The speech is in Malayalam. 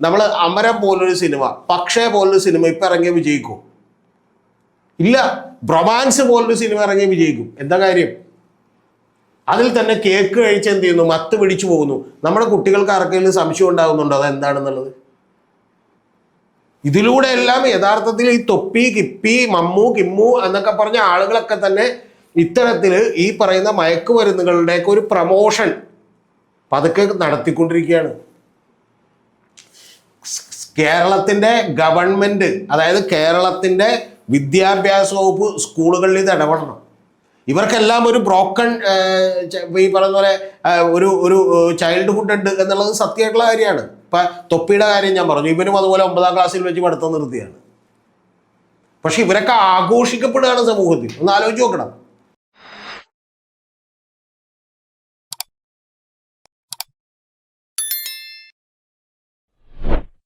നമ്മൾ അമരം പോലൊരു സിനിമ പക്ഷേ പോലൊരു സിനിമ ഇപ്പം ഇറങ്ങിയ വിജയിക്കും? ഇല്ല. ബ്രൊമാൻസ് പോലൊരു സിനിമ ഇറങ്ങിയ വിജയിക്കും. എന്താ കാര്യം? അതിൽ തന്നെ കേക്ക് കഴിച്ച് എന്ത് ചെയ്യുന്നു? മത്ത് പിടിച്ചു പോകുന്നു. നമ്മുടെ കുട്ടികൾക്ക് ആർക്കെങ്കിലും സംശയം ഉണ്ടാകുന്നുണ്ടോ? അത് എന്താണെന്നുള്ളത് ഇതിലൂടെ എല്ലാം യഥാർത്ഥത്തിൽ ഈ തൊപ്പി കിപ്പി മമ്മു കിമ്മു എന്നൊക്കെ പറഞ്ഞ ആളുകളൊക്കെ തന്നെ ഇത്തരത്തിൽ ഈ പറയുന്ന മയക്കുമരുന്നുകളുടെയൊക്കെ ഒരു പ്രമോഷൻ പതുക്കെ നടത്തിക്കൊണ്ടിരിക്കുകയാണ്. കേരളത്തിന്റെ ഗവൺമെന്റ് അതായത് കേരളത്തിന്റെ വിദ്യാഭ്യാസ വകുപ്പ് സ്കൂളുകളിൽ ഇത് ഇടപെടണം. ഇവർക്കെല്ലാം ഒരു ബ്രോക്കൺ ഈ പറയുന്ന പോലെ ഒരു ഒരു ചൈൽഡ്ഹുഡ് ഉണ്ട് എന്നുള്ളത് സത്യമായിട്ടുള്ള കാര്യമാണ്. ഇപ്പം തൊപ്പിയുടെ കാര്യം ഞാൻ പറഞ്ഞു. ഇവനും അതുപോലെ ഒമ്പതാം ക്ലാസ്സിൽ വെച്ച് പഠിത്തം നിർത്തിയാണ്. പക്ഷെ ഇവരൊക്കെ ആഘോഷിക്കപ്പെടുകയാണ് സമൂഹത്തിൽ. ഒന്ന് ആലോചിച്ച് നോക്കണം.